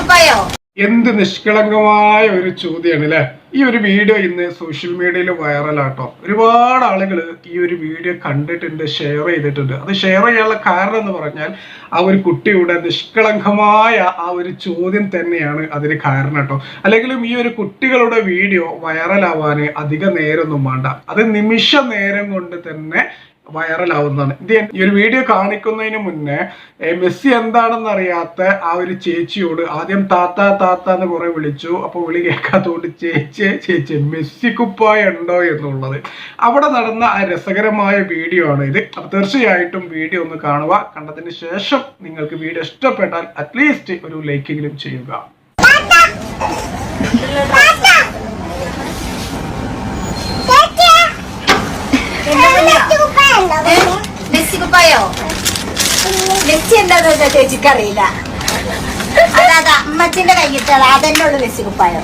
കുപ്പായോ എന്ത് നിഷ്കളങ്കമായ ഒരു ചോദ്യമാണ് അല്ലെ ഈ ഒരു വീഡിയോ ഇന്ന് സോഷ്യൽ മീഡിയയിൽ വൈറലാട്ടോ ഒരുപാട് ആളുകൾ ഈ ഒരു വീഡിയോ കണ്ടിട്ടുണ്ട് ഷെയർ ചെയ്തിട്ടുണ്ട്. അത് ഷെയർ ചെയ്യാനുള്ള കാരണം എന്ന് പറഞ്ഞാൽ ആ ഒരു കുട്ടിയുടെ നിഷ്കളങ്കമായ ആ ഒരു ചോദ്യം തന്നെയാണ് അതിന് കാരണം കേട്ടോ അല്ലെങ്കിലും ഈ ഒരു കുട്ടികളുടെ വീഡിയോ വൈറലാവാൻ അധിക നേരമൊന്നും വേണ്ട. അത് നിമിഷ നേരം കൊണ്ട് തന്നെ വൈറലാവുന്നതാണ്. ഇത് ഈ ഒരു വീഡിയോ കാണിക്കുന്നതിന് മുന്നേ മെസ്സി എന്താണെന്ന് അറിയാത്ത ആ ഒരു ചേച്ചിയോട് ആദ്യം താത്ത താത്ത എന്ന് കുറെ വിളിച്ചു. അപ്പോൾ വിളി കേൾക്കാത്തതുകൊണ്ട് ചേച്ചി ചേച്ചി മെസ്സി കുപ്പായ ഉണ്ടോ എന്നുള്ളത്. അവിടെ നടന്ന ആ രസകരമായ വീഡിയോ ആണ് ഇത്. അപ്പൊ തീർച്ചയായിട്ടും വീഡിയോ ഒന്ന് കാണുക. കണ്ടതിന് ശേഷം നിങ്ങൾക്ക് വീഡിയോ ഇഷ്ടപ്പെട്ടാൽ അറ്റ്ലീസ്റ്റ് ഒരു ലൈക്കെങ്കിലും ചെയ്യുക. മെസ്സി കുപ്പായോ മെസ്സി എന്താന്ന് വെച്ചാൽ ചേച്ചിക്ക് അറിയില്ല. അതാ അമ്മച്ചിന്റെ കൈ കിട്ടാതെ അതന്നെ ഉള്ളു കുപ്പായോ